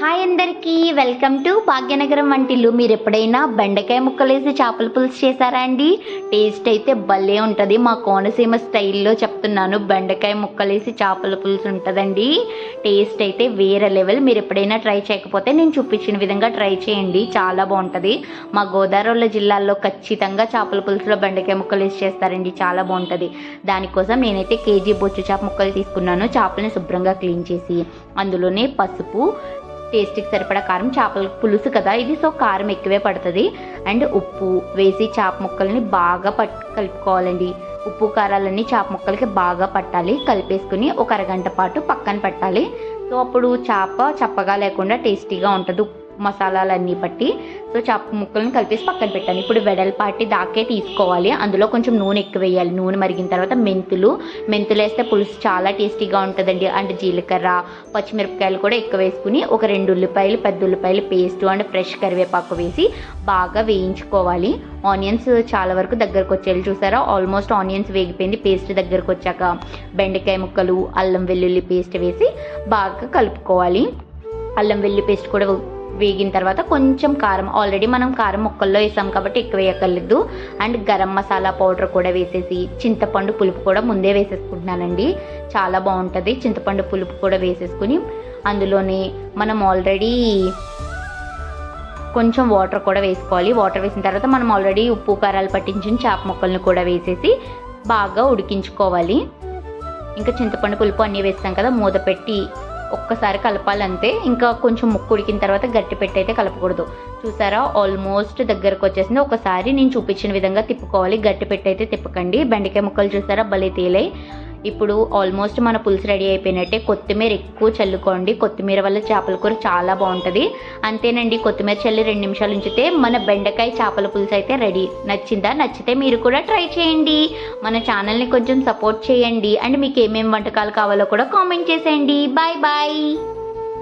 Hi అందరికీ welcome to Bhagyanagaram వంటిల్లు మీరు ఎప్పుడైనా బెండకాయ ముక్కలేసి చేపల పులుసు చేశారా అండి? టేస్ట్ అయితే భలే ఉంటుంది. మా కోనసీమ స్టైల్లో చెప్తున్నాను బెండకాయ ముక్కలేసి చేపల పులుసు ఉంటుందండి. టేస్ట్ అయితే వేరే లెవెల్. మీరు ఎప్పుడైనా ట్రై చేయకపోతే నేను చూపించిన విధంగా ట్రై చేయండి. చాలా బాగుంటుంది. మా గోదావరి జిల్లాలో ఖచ్చితంగా చేపల పులుసులో బెండకాయ ముక్కలు వేసి చేస్తారండి. చాలా బాగుంటుంది. దానికోసం నేనైతే కేజీ బొచ్చు చేప ముక్కలు తీసుకున్నాను. చేపలని శుభ్రంగా క్లీన్ చేసి అందులోనే పసుపు టేస్ట్కి సరిపడా కారం చేపల పులుసు కదా. ఇది సో కారం ఎక్కువే పడుతుంది. అండ్ ఉప్పు వేసి చేప ముక్కల్ని బాగా పట్ కలుపుకోవాలండి. ఉప్పు కారాలన్నీ చేప ముక్కలకి బాగా పట్టాలి. కలిపేసుకుని ఒక అరగంట పాటు పక్కన పెట్టాలి. సో అప్పుడు చేప చప్పగా లేకుండా టేస్టీగా ఉంటుంది. ఉప్పు మసాలాలన్నీ పట్టి సో చేప ముక్కలను కలిపేసి పక్కన పెట్టాను. ఇప్పుడు వెడల్పాటి దాకే తీసుకోవాలి. అందులో కొంచెం నూనె ఎక్కువ వేయాలి. నూనె మరిగిన తర్వాత మెంతులు. మెంతులు వేస్తే పులుసు చాలా టేస్టీగా ఉంటుందండి. అండ్ జీలకర్ర పచ్చిమిరపకాయలు కూడా ఎక్కువ వేసుకుని ఒక రెండు ఉల్లిపాయలు పెద్ద ఉల్లిపాయలు పేస్ట్ అండ్ ఫ్రెష్ కరివేపాకు వేసి బాగా వేయించుకోవాలి. ఆనియన్స్ చాలా వరకు దగ్గరకు వచ్చేయాలి. చూసారా? ఆల్మోస్ట్ ఆనియన్స్ వేగిపోయింది. పేస్ట్ దగ్గరకు వచ్చాక బెండకాయ ముక్కలు అల్లం వెల్లుల్లి పేస్ట్ వేసి బాగా కలుపుకోవాలి. అల్లం వెల్లుల్లి పేస్ట్ కూడా వేగిన తర్వాత కొంచెం కారం ఆల్రెడీ మనం కారం ముక్కల్లో వేసాం కాబట్టి ఎక్కువ వేయక్కర్లేదు. అండ్ గరం మసాలా పౌడర్ కూడా వేసేసి చింతపండు పులుపు కూడా ముందే వేసేసుకుంటున్నానండి. చాలా బాగుంటుంది. చింతపండు పులుపు కూడా వేసేసుకుని అందులోనే మనం ఆల్రెడీ కొంచెం వాటర్ కూడా వేసుకోవాలి. వాటర్ వేసిన తర్వాత మనం ఆల్రెడీ ఉప్పు కారాలు పట్టించిన చేప ముక్కలను కూడా వేసేసి బాగా ఉడికించుకోవాలి. ఇంకా చింతపండు పులుపు అన్నీ వేస్తాం కదా మూత పెట్టి ఒక్కసారి కలపాలంతే ఇంకా కొంచెం ముక్కు ఉడికిన తర్వాత గట్టి పెట్టి అయితే కలపకూడదు. చూసారా? ఆల్మోస్ట్ దగ్గరకు వచ్చేసింది. ఒకసారి నేను చూపించిన విధంగా తిప్పుకోవాలి. గట్టి పెట్టి అయితే తిప్పకండి. బెండకాయ ముక్కలు చూసారా? భలే తేలై ఇప్పుడు ఆల్మోస్ట్ మన పులుసు రెడీ అయిపోయినట్టే కొత్తిమీర ఎక్కువ చల్లుకోండి. కొత్తిమీర వల్ల చేపల కూర చాలా బాగుంటుంది. అంతేనండి కొత్తిమీర చల్లి రెండు నిమిషాలు ఉంచితే మన బెండకాయ చేపల పులుసు అయితే రెడీ. నచ్చిందా? నచ్చితే మీరు కూడా ట్రై చేయండి. మన ఛానల్ని కొంచెం సపోర్ట్ చేయండి. అండ్ మీకు ఏమేమి వంటకాలు కావాలో కూడా కామెంట్ చేసేయండి. Bye bye.